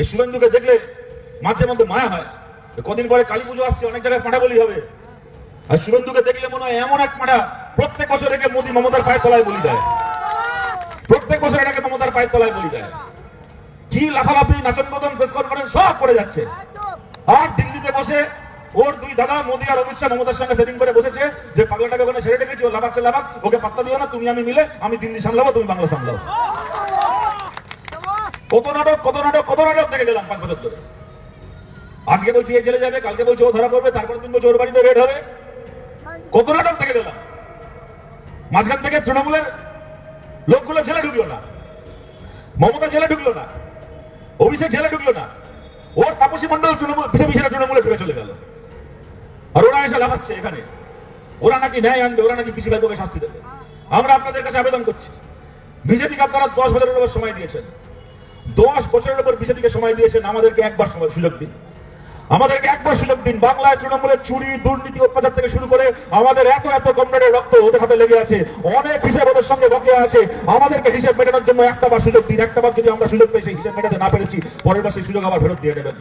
এই শুভেন্দুকে দেখলে মাঝে মধ্যে মায়া হয়। কদিন পরে কালী পুজো আসছে, অনেক জায়গায় পাঠা বলি হবে। আর শুভেন্দুকে দেখলে মনে হয় এমন এক পাঠা প্রত্যেক বছর একে মোদী মমতার পায়ের তলায় বলি দেয়। প্রত্যেক বছর এটাকে মমতার পায়ের তলায় বলি দেয়। কি লাফালাফি নাচন মতন প্রেস কনফারেন্স সব করে যাচ্ছে। আর দিল্লিতে বসে ওর দুই দাদা, মোদী আর অমিত শাহ মমতার সঙ্গে সেটিং করে বসেছে যে পাগলাটাকে ওখানে ছেড়ে রেখেছি ও লাফাচ্ছে, লাফাক, ওকে পাত্তা দিও না, তুমি আমি মিলে আমি দিল্লি সামলাবো, তুমি বাংলা সামলাবো কত নাটক কত নাটক কত নাটক দেখে গেলাম পাঁচ বছর ধরে। আজকে বলছি এ চলে যাবে, কালকে বলছি ও ধরা পড়বে তারপর দিন বলছি ওর বাড়িতে রেড হবে। কত নাটক দেখে গেলাম। মাঝখান থেকে তৃণমূলের লোকগুলো ছেলে ঢুকলো না। মমতা ছেলে ঢুকলো না। অভিষেক ছেলে ঢুকলো না। ওর তাপসী মন্ডল তৃণমূল সেনা তৃণমূলে ঢুকে চলে গেল। আর ওরা এসে লাফাচ্ছে এখানে। ওরা নাকি ন্যায় আনবে, ওরা নাকি পিসি শাস্তি দেবে। আমরা আপনাদের কাছে আবেদন করছি। বিজেপিকে আপনারা দশ বছরের সময় দিয়েছেন। দশ বছরের উপর বিজেপিকে সময় দিয়েছেন, আমাদেরকে একবার সময়, সুযোগ দিন। আমাদেরকে একবার সুযোগ দিন। বাংলায় তৃণমূলের চুরি, দুর্নীতি, অত্যাচার থেকে শুরু করে আমাদের এত এত কমরেডের রক্ত ওদের হাতে লেগে আছে। অনেক হিসাব ওদের সঙ্গে বকেয়া আছে। আমাদেরকে হিসাব মেটানোর জন্য একটা বার সুযোগ দিন। একটা বার যদি আমরা সুযোগ পেয়েছি হিসাব মেটাতে না পেরেছি, পরের সেই সুযোগ আবার ফেরত দিয়ে দেবেন।